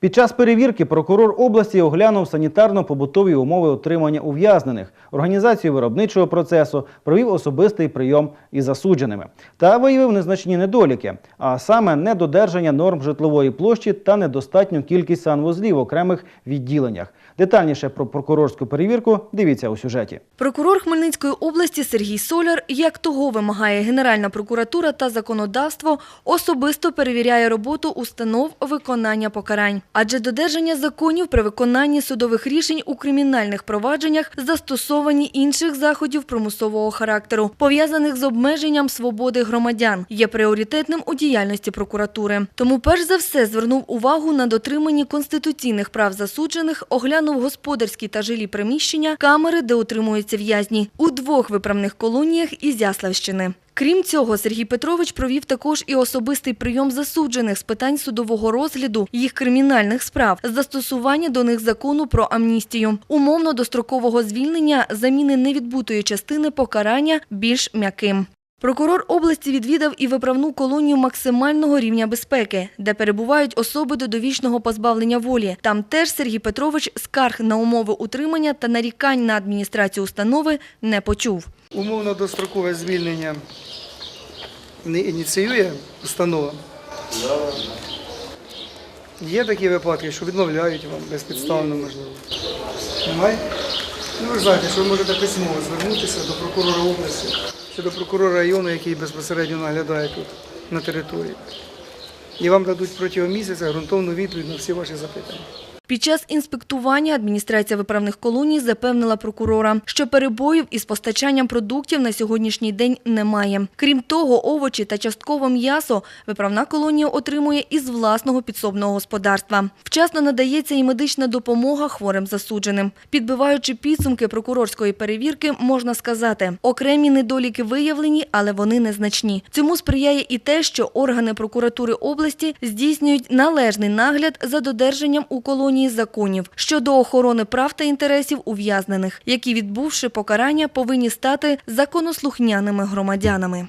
Під час перевірки прокурор області оглянув санітарно-побутові умови утримання ув'язнених, організацію виробничого процесу, провів особистий прийом із засудженими та виявив незначні недоліки, а саме недодержання норм житлової площі та недостатню кількість санвузлів в окремих відділеннях. Детальніше про прокурорську перевірку дивіться у сюжеті. Прокурор Хмельницької області Сергій Соляр, як того вимагає Генеральна прокуратура та законодавство, особисто перевіряє роботу установ виконання покарань. Адже додержання законів при виконанні судових рішень у кримінальних провадженнях застосовані інших заходів примусового характеру, пов'язаних з обмеженням свободи громадян, є пріоритетним у діяльності прокуратури. Тому перш за все звернув увагу на дотриманні конституційних прав засуджених, оглянув господарські та жилі приміщення, камери, де утримуються в'язні, у двох виправних колоніях Ізяславщини. Крім цього, Сергій Петрович провів також і особистий прийом засуджених з питань судового розгляду їх кримінальних справ, застосування до них закону про амністію, умовно дострокового звільнення, заміни невідбутої частини покарання більш м'яким. Прокурор області відвідав і виправну колонію максимального рівня безпеки, де перебувають особи до довічного позбавлення волі. Там теж Сергій Петрович скарг на умови утримання та нарікань на адміністрацію установи не почув. Умовно дострокове звільнення не ініціює установа. Є такі випадки, що відмовляють вам безпідставно, можливо. Немає? Ну, ви знаєте, що ви можете письмово звернутися до прокурора області чи до прокурора району, який безпосередньо наглядає тут на території. І вам дадуть протягом місяця ґрунтовну відповідь на всі ваші запитання. Під час інспектування адміністрація виправних колоній запевнила прокурора, що перебоїв із постачанням продуктів на сьогоднішній день немає. Крім того, овочі та частково м'ясо виправна колонія отримує із власного підсобного господарства. Вчасно надається і медична допомога хворим засудженим. Підбиваючи підсумки прокурорської перевірки, можна сказати, окремі недоліки виявлені, але вони незначні. Цьому сприяє і те, що органи прокуратури області здійснюють належний нагляд за додержанням у колонії законів щодо охорони прав та інтересів ув'язнених, які, відбувши покарання, повинні стати законослухняними громадянами.